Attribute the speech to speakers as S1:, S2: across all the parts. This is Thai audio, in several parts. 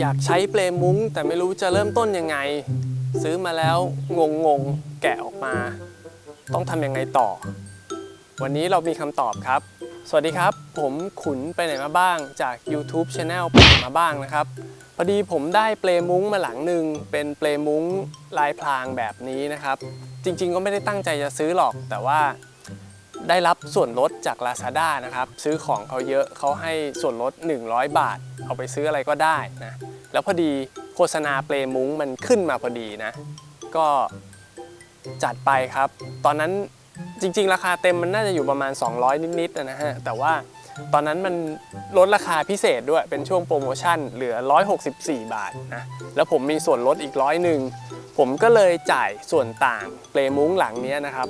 S1: อยากใช้เปลมุ้ง แต่ไม่รู้จะเริ่มต้นยังไง ซื้อมาแล้วงงงแกะออกมา ต้องทำยังไงต่อ วันนี้เรามีคำตอบครับ สวัสดีครับ ผมขุนไปไหนมาบ้างจาก YouTube Channel ไปไหนมาบ้างนะครับพอดีผมได้เปลมุ้งมาหลังหนึ่งเป็นเปลมุ้งลายพรางแบบนี้นะครับ จริง ๆ ก็ไม่ได้ตั้งใจจะซื้อหรอกแต่ว่าได้รับส่วนลดจาก Lazada นะครับ ซื้อของเขาเยอะเขาให้ส่วนลด 100 บาท เอาไปซื้ออะไรก็ได้นะ แล้วพอดีโฆษณาเปลมุ้งมันขึ้นมาพอดีนะ ก็จัดไปครับ ตอนนั้นจริง ๆ ราคาเต็มมันน่าจะอยู่ประมาณ 200 นิดๆนะฮะ แต่ว่าตอนนั้นมันลดราคาพิเศษด้วยเป็นช่วงโปรโมชั่นเหลือ 164 บาทนะแล้วผมมีส่วนลดอีกร้อยหนึ่งผมก็เลยจ่ายส่วนต่างเปลมุ้งหลังนี้นะครับ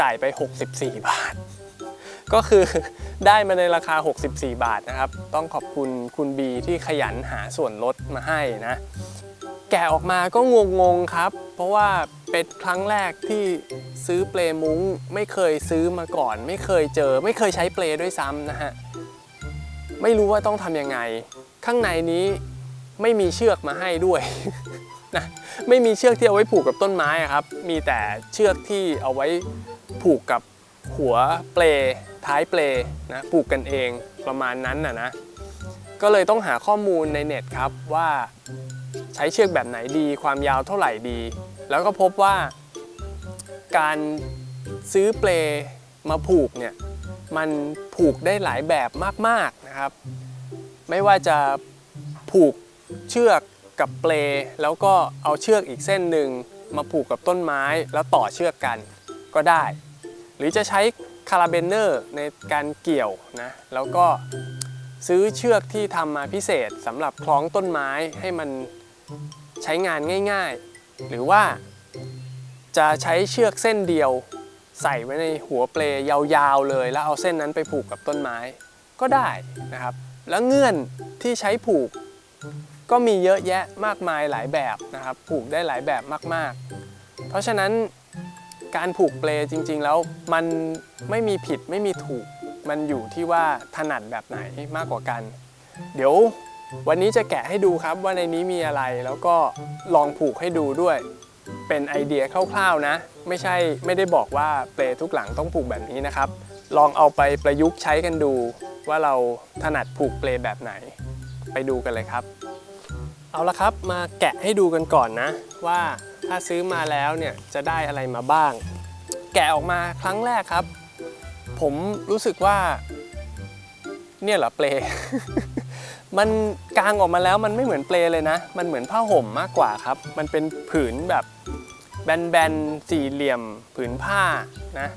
S1: จ่ายไป 64 บาท ก็คือได้มาในราคา 64 บาทนะครับ ต้องขอบคุณคุณบีที่ขยันหาส่วนลดมาให้นะ แกะออกมาก็งงๆครับ เพราะว่าเป็นครั้งแรกที่ซื้อเปลมุ้งไม่เคยซื้อมาก่อน ไม่เคยเจอ ไม่เคยใช้เปลด้วยซ้ำนะฮะ ไม่รู้ว่าต้องทำยังไง ข้างในนี้ไม่มีเชือกมาให้ด้วยนะไม่มีเชือกที่เอาไว้ผูกกับต้นไม้ครับ มีแต่เชือกที่เอาไว้ผูกกับหัวเปลท้ายเปลนะผูกกันเองประมาณนั้นนะนะก็เลยต้องหาข้อมูลในเน็ตครับว่าใช้เชือกแบบไหนดี ความยาวเท่าไหร่ดี แล้วก็พบว่า การซื้อเปลมาผูกเนี่ยมันผูกได้หลายแบบมากๆนะครับ ไม่ว่าจะผูกเชือกกับเปลแล้วก็เอาเชือกอีกเส้นหนึ่งมาผูกกับต้นไม้แล้วต่อเชือกกันก็ได้ หรือจะใช้ คาราเบนเนอร์ในการเกี่ยวนะแล้วก็ซื้อเชือกที่ทำมาพิเศษสำหรับคล้องต้นไม้ให้มันใช้งานง่ายๆ หรือว่าจะใช้เชือกเส้นเดียวใส่ไว้ในหัวเปลยาวๆเลย แล้วเอาเส้นนั้นไปผูกกับต้นไม้ก็ได้นะครับ แล้วเงื่อนที่ใช้ผูก ก็มีเยอะแยะมากมายหลายแบบนะครับ ผูกได้หลายแบบมากๆ เพราะฉะนั้น การผูกเปลจริง ๆ แล้วมันไม่มีผิดไม่มีถูก มันอยู่ที่ว่าถนัดแบบไหนมากกว่ากัน เดี๋ยววันนี้จะแกะให้ดูครับว่าในนี้มีอะไรแล้วก็ลองผูกให้ดูด้วย เป็นไอเดียคร่าวๆนะ ไม่ใช่ไม่ได้บอกว่าเปลทุกหลังต้องผูกแบบนี้นะครับ ลองเอาไปประยุกต์ใช้กันดู ว่าเราถนัดผูกเปลแบบไหน ไปดูกันเลยครับ เอาละครับมาแกะให้ดูกันก่อนนะว่า ถ้าซื้อมาแล้วเนี่ยจะได้อะไรมาบ้าง แกะออกมาครั้งแรกครับ ผมรู้สึกว่า เนี่ยเหรอเปล มันกางออกมาแล้วมันไม่เหมือนเปลเลยนะ มันเหมือนผ้าห่มมากกว่าครับ มันเป็นผืนแบบแบนๆสี่เหลี่ยม ผืนผ้านะ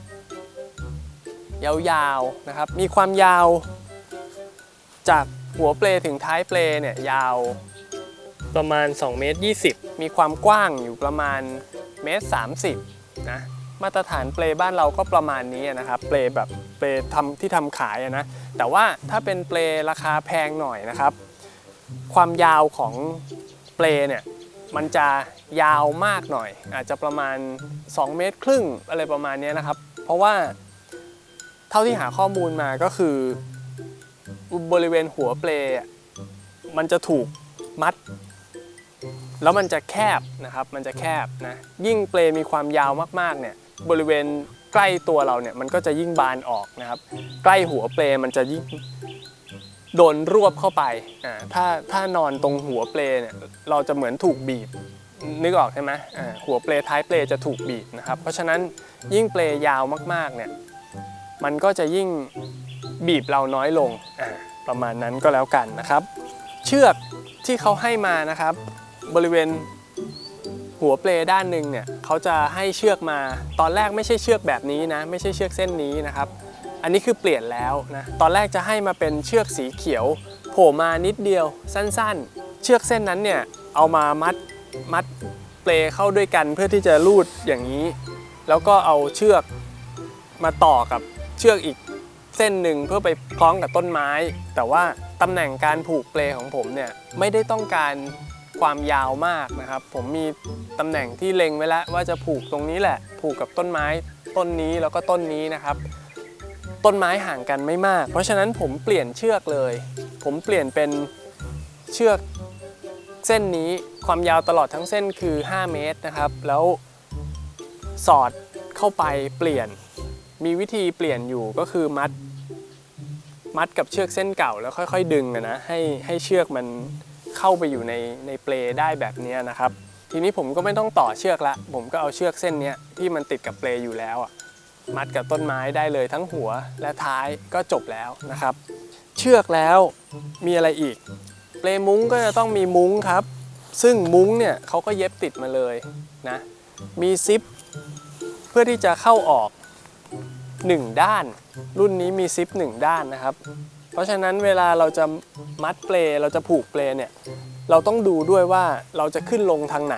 S1: ยาวๆนะครับ มีความยาวจากหัวเปลถึงท้ายเปลเนี่ยยาว ประมาณ2เมตร20 มีความกว้างอยู่ประมาณเมตร30นะมาตรฐานเปลบ้านเราก็ประมาณนี้นะครับเปลแบบเปลทำที่ทำขายนะแต่ว่าถ้าเป็นเปลราคาแพงหน่อยนะครับ ความยาวของเปลเนี่ยมันจะยาวมากหน่อย อาจจะประมาณ 2 เมตรครึ่งอะไรประมาณนี้นะครับ เพราะว่าเท่าที่หาข้อมูลมาก็คือบริเวณหัวเปลมันจะถูกมัด แล้วมันจะแคบนะครับ มันจะแคบนะ ยิ่งเปลมีความยาวมากๆเนี่ย บริเวณใกล้ตัวเราเนี่ยมันก็จะยิ่งบานออกนะครับ ใกล้หัวเปลมันจะยิ่งโดนรวบเข้าไปอ่าถ้าถ้านอนตรงหัวเปลเนี่ยเราจะเหมือนถูกบีบ นึกออกใช่ไหมอ่าหัวเปลท้ายเปลจะถูกบีบนะครับ เพราะฉะนั้นยิ่งเปลยาวมากๆเนี่ย มันก็จะยิ่งบีบเราน้อยลงอ่าประมาณนั้นก็แล้วกันนะครับ เชือกที่เขาให้มานะครับ บริเวณหัวเปลด้านหนึ่งเนี่ยเขาจะให้เชือกมา ตอนแรกไม่ใช่เชือกแบบนี้นะ ไม่ใช่เชือกเส้นนี้นะครับ อันนี้คือเปลี่ยนแล้วนะ ตอนแรกจะให้มาเป็นเชือกสีเขียว โผล่มานิดเดียวสั้นๆ เชือกเส้นนั้นเนี่ยเอามามัดมัดเปลเข้าด้วยกันเพื่อที่จะลูดอย่างนี้ แล้วก็เอาเชือกมาต่อกับเชือกอีกเส้นหนึ่งเพื่อไปคล้องกับต้นไม้ แต่ว่าตำแหน่งการผูกเปลของผมเนี่ยไม่ได้ต้องการ ความยาวมากนะครับ ผมมีตำแหน่งที่เล็งไว้แล้วว่าจะผูกตรงนี้แหละ ผูกกับต้นไม้ต้นนี้แล้วก็ต้นนี้นะครับ ต้นไม้ห่างกันไม่มาก เพราะฉะนั้นผมเปลี่ยนเชือกเลย ผมเปลี่ยนเป็นเชือกเส้นนี้ความยาวตลอดทั้งเส้นคือ 5 เมตรนะครับ แล้วสอดเข้าไปเปลี่ยน มีวิธีเปลี่ยนอยู่ก็คือมัด มัดกับเชือกเส้นเก่าแล้วค่อย ๆ ดึงอะนะให้ให้เชือกมัน เข้าไปอยู่ในในเปลได้แบบนี้นะครับ ทีนี้ผมก็ไม่ต้องต่อเชือกละ ผมก็เอาเชือกเส้นนี้ที่มันติดกับเปลอยู่แล้วมัดกับต้นไม้ได้เลยทั้งหัวและท้ายก็จบแล้วนะครับ เชือกแล้วมีอะไรอีก เปลมุ้งก็จะต้องมีมุ้งครับ ซึ่งมุ้งเนี่ยเขาก็เย็บติดมาเลยนะมีซิปเพื่อที่จะเข้าออก 1 ด้าน รุ่นนี้มีซิป1ด้านนะครับ เพราะฉะนั้นเวลาเราจะมัดเปลเราจะผูกเปลเนี่ยเราต้องดูด้วยว่าเราจะขึ้นลงทางไหน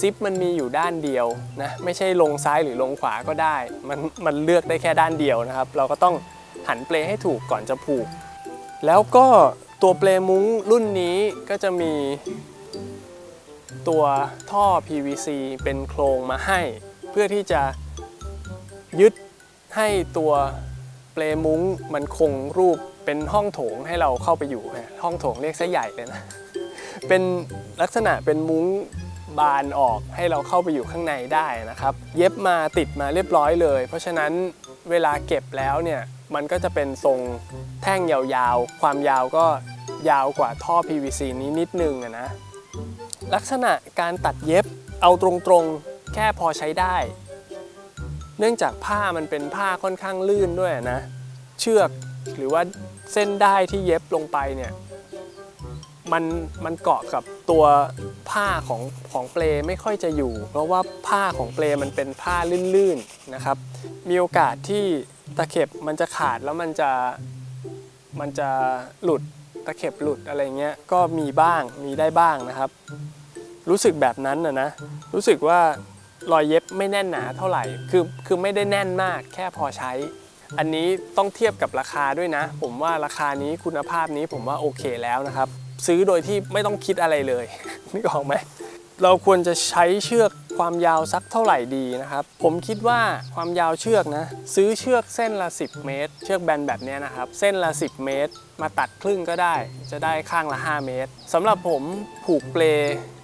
S1: ซิปมันมีอยู่ด้านเดียวนะไม่ใช่ลงซ้ายหรือลงขวาก็ได้ มันมันเลือกได้แค่ด้านเดียวนะครับ เราก็ต้องหันเปลให้ถูกก่อนจะผูก แล้วก็ตัวเปลมุ้งรุ่นนี้ก็จะมี ตัวท่อ PVC เป็นโครงมาให้ เพื่อที่จะยึดให้ตัวเปลมุ้งมันคงรูป เป็นห้องโถงให้เราเข้าไปอยู่นะห้องโถงเรียกซะใหญ่เลยนะ เป็นลักษณะเป็นมุ้งบานออกให้เราเข้าไปอยู่ข้างในได้นะครับ เย็บมาติดมาเรียบร้อยเลย เพราะฉะนั้นเวลาเก็บแล้วเนี่ยมันก็จะเป็นทรงแท่งยาวๆ ความยาวก็ยาวกว่าท่อ PVC นี้นิดนึงนะ ลักษณะการตัดเย็บเอาตรงๆแค่พอใช้ได้ เนื่องจากผ้ามันเป็นผ้าค่อนข้างลื่นด้วยนะ เชือกหรือว่า เส้นได้ที่เย็บลงไปเนี่ยมันมันเกาะกับตัวผ้าของของเปลไม่ค่อยจะอยู่ เพราะว่าผ้าของเปลมันเป็นผ้าลื่นๆนะครับ มีโอกาสที่ตะเข็บมันจะขาดแล้วมันจะมันจะหลุดตะเข็บหลุดอะไรเงี้ยก็มีบ้างมีได้บ้างนะครับ รู้สึกแบบนั้นนะนะรู้สึกว่ารอยเย็บไม่แน่นหนาเท่าไหร่คือคือไม่ได้แน่นมากแค่พอใช้ อันนี้ต้องเทียบกับราคาด้วยนะ ผมว่าราคานี้คุณภาพนี้ผมว่าโอเคแล้วนะครับ ซื้อโดยที่ไม่ต้องคิดอะไรเลยนึกออกไหมเราควรจะใช้เชือกความยาวสักเท่าไหร่ดีนะครับ ผมคิดว่าความยาวเชือกนะ ซื้อเชือกเส้นละ 10 เมตร เชือกแบนแบบนี้นะครับ เส้นละ 10 เมตร มาตัดครึ่งก็ได้ จะได้ข้างละ 5 เมตรสำหรับผมผูกเปล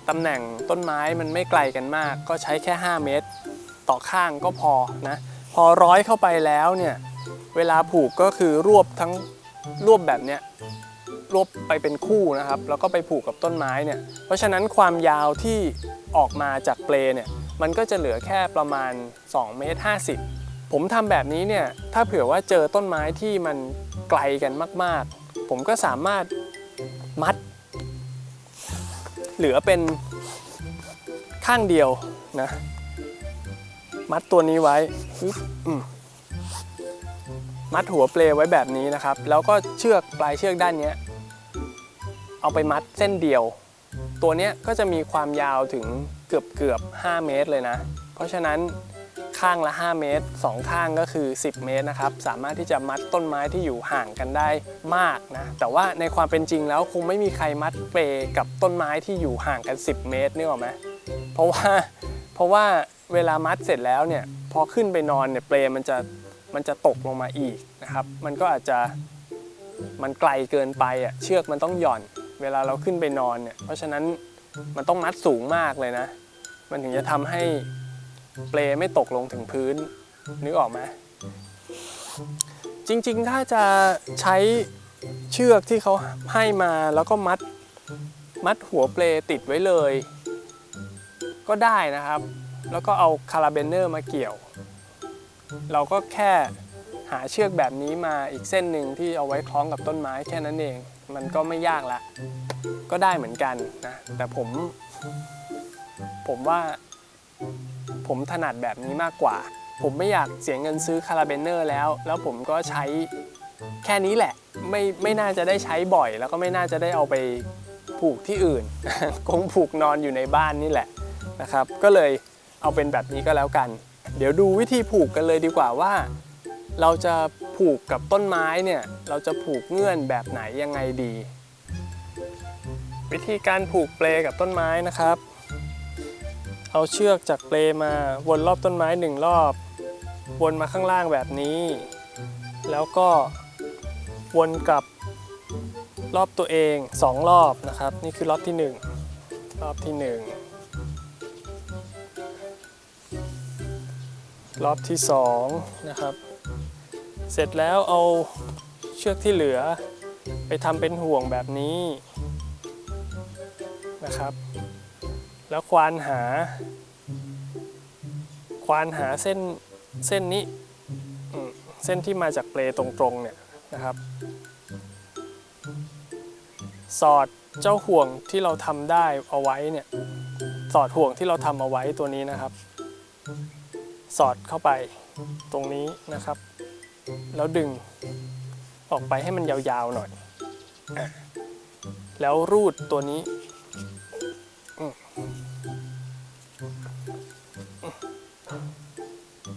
S1: ตำแหน่งต้นไม้มันไม่ไกลกันมาก ก็ใช้แค่ 5 เมตร ต่อข้างก็พอนะ พอร้อยเข้าไปแล้วเนี่ย เวลาผูกก็คือรวบทั้งรวบแบบเนี้ยรวบไปเป็นคู่นะครับ แล้วก็ไปผูกกับต้นไม้เนี่ย เพราะฉะนั้นความยาวที่ออกมาจากเปลเนี่ยมันก็จะเหลือแค่ประมาณ2เมตร50 ผมทำแบบนี้เนี่ยถ้าเผื่อว่าเจอต้นไม้ที่มันไกลกันมาก ๆ ผมก็สามารถมัด เหลือเป็นข้างเดียวนะ มัดตัวนี้ไว้อืม มัดหัวเปลไว้แบบนี้นะครับ แล้วก็เชือกปลายเชือกด้านนี้เอาไปมัดเส้นเดียว ตัวนี้ก็จะมีความยาวถึงเกือบเกือบ5เมตรเลยนะ เพราะฉะนั้นข้างละ 5 เมตร 2 ข้างก็คือ 10 เมตรนะครับ สามารถที่จะมัดต้นไม้ที่อยู่ห่างกันได้มากนะ แต่ว่าในความเป็นจริงแล้วคงไม่มีใครมัดเปลกับต้นไม้ที่อยู่ห่างกัน 10 เมตรนี่หรอไหมเพราะว่าเพราะว่าเวลามัดเสร็จแล้วเนี่ยพอขึ้นไปนอนเนี่ยเปลมันจะ มันจะตกลงมาอีกนะครับ มันก็อาจจะมันไกลเกินไปอะเชือกมันต้องหย่อน เวลาเราขึ้นไปนอนเนี่ยเพราะฉะนั้นมันต้องมัดสูงมากเลยนะ มันถึงจะทำให้เปลไม่ตกลงถึงพื้นนึกออกไหมจริงๆ ถ้าจะใช้เชือกที่เขาให้มาแล้วก็มัดมัดหัวเปลติดไว้เลย ก็ได้นะครับ แล้วก็เอาคาราเบนเนอร์มาเกี่ยว เราก็แค่หาเชือกแบบนี้มาอีกเส้นหนึ่งที่เอาไว้คล้องกับต้นไม้แค่นั้นเอง มันก็ไม่ยากละ ก็ได้เหมือนกันนะ แต่ผม ผมว่า ผมถนัดแบบนี้มากกว่า ผมไม่อยากเสียเงินซื้อคาราเบนเนอร์แล้ว แล้วผมก็ใช้แค่นี้แหละ ไม่ไม่น่าจะได้ใช้บ่อย แล้วก็ไม่น่าจะได้เอาไปผูกที่อื่น คงผูกนอนอยู่ในบ้านนี่แหละนะครับ ก็เลยเอาเป็นแบบนี้ก็แล้วกัน เดี๋ยวดูวิธีผูกกันเลยดีกว่าว่า เราจะผูกกับต้นไม้เนี่ยเราจะผูกเงื่อนแบบไหนยังไงดี วิธีการผูกเปลกับต้นไม้นะครับ เอาเชือกจากเปลมาวนรอบต้นไม้หนึ่งรอบ วนมาข้างล่างแบบนี้ แล้วก็วนกลับรอบตัวเองสองรอบนะครับ นี่คือรอบที่ 1 รอบที่ 1 รอบที่สองนะครับ เสร็จแล้วเอาเชือกที่เหลือ ไปทำเป็นห่วงแบบนี้นะครับ แล้วควานหา ควานหาเส้นเส้นนี้เส้นที่มาจากเปลตรงๆเนี่ยนะครับ สอดเจ้าห่วงที่เราทำได้เอาไว้เนี่ยสอดห่วงที่เราทำเอาไว้ตัวนี้นะครับ สอดเข้าไปตรงนี้นะครับ แล้วดึงออกไปให้มันยาวๆหน่อย แล้วรูดตัวนี้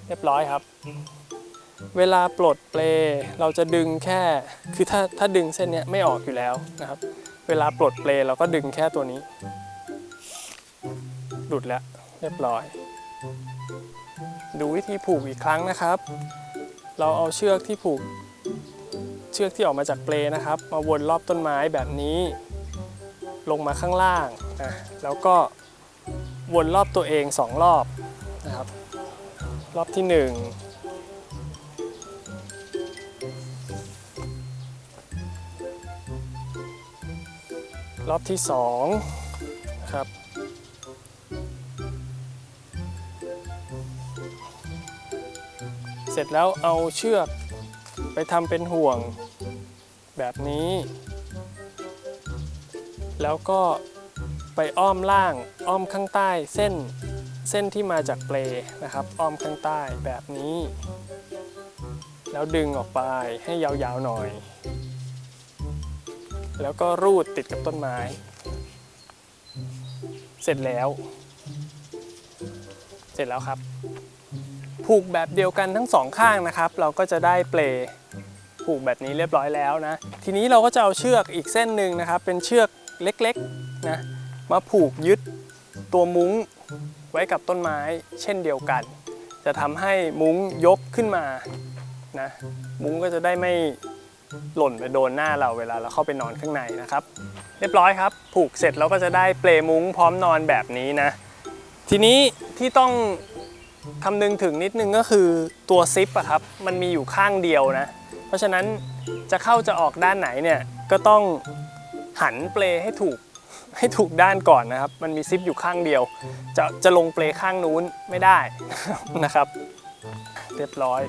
S1: เรียบร้อยครับ เวลาปลดเปลเราจะดึงแค่ คือถ้าถ้าดึงเส้นนี้ไม่ออกอยู่แล้วนะครับ เวลาปลดเปลเราก็ดึงแค่ตัวนี้ หลุดแล้ว เรียบร้อย ดูวิธีผูกอีกครั้งนะครับ เราเอาเชือกที่ผูก เชือกที่ออกมาจากเปลนะครับ มาวนรอบต้นไม้แบบนี้ ลงมาข้างล่างนะแล้วก็วนรอบตัวเอง 2 รอบนะครับ รอบที่ 1รอบที่ 2 ร็จแล้วเอาเชือกไปทำเป็นห่วงแบบนี้ แล้วก็ไปอ้อมล่างอ้อมข้างใต้เส้นเส้นที่มาจากเปลนะครับ อ้อมข้างใต้แบบนี้ แล้วดึงออกไปให้ยาวๆหน่อย แล้วก็รูดติดกับต้นไม้ เสร็จแล้ว เสร็จแล้วครับ ผูกแบบเดียวกันทั้งสองข้างนะครับ เราก็จะได้เปลผูกแบบนี้เรียบร้อยแล้วนะ ทีนี้เราก็จะเอาเชือกอีกเส้นหนึ่งนะครับ เป็นเชือกเล็กๆนะมาผูกยึดตัวมุ้งไว้กับต้นไม้เช่นเดียวกัน จะทำให้มุ้งยกขึ้นมานะมุ้งก็จะได้ไม่หล่นไปโดนหน้าเราเวลาเราเข้าไปนอนข้างในนะครับ เรียบร้อยครับ ผูกเสร็จเราก็จะได้เปลมุ้งพร้อมนอนแบบนี้นะ ทีนี้ที่ต้อง คำนึงถึงนิดนึงก็คือตัวซิปอะครับมันมีอยู่ข้างเดียวนะ เพราะฉะนั้นจะเข้าจะออกด้านไหนเนี่ยก็ต้องหันเปลให้ถูกให้ถูกด้านก่อนนะครับ มันมีซิปอยู่ข้างเดียว จะจะลงเปลข้างนู้นไม่ได้นะครับ เรียบร้อย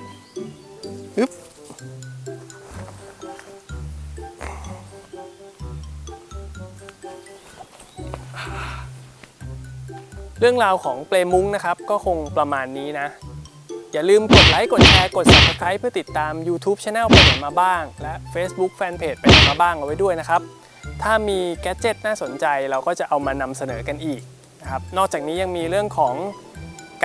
S1: อึ๊บ เรื่องราวของเปลมุ้งนะครับ ก็คงประมาณนี้นะ อย่าลืมกดไลค์กดแชร์กด subscribe เพื่อติดตาม YouTube Channel ไปไหนมาบ้าง และ Facebook Fanpage ไปไหนมาบ้างเอาไว้ด้วยนะครับ ถ้ามีแกดเจิตน่าสนใจเราก็จะเอามานำเสนอกันอีกนะครับนอกจากนี้ยังมีเรื่องของ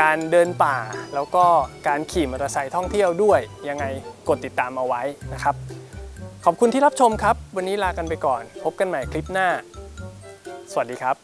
S1: การเดินป่า แล้วก็การขี่มอเตอร์ไซค์ท่องเที่ยวด้วย ยังไงกดติดตามเอาไว้นะครับ ขอบคุณที่รับชมครับ วันนี้ลากันไปก่อน พบกันใหม่คลิปหน้า สวัสดีครับ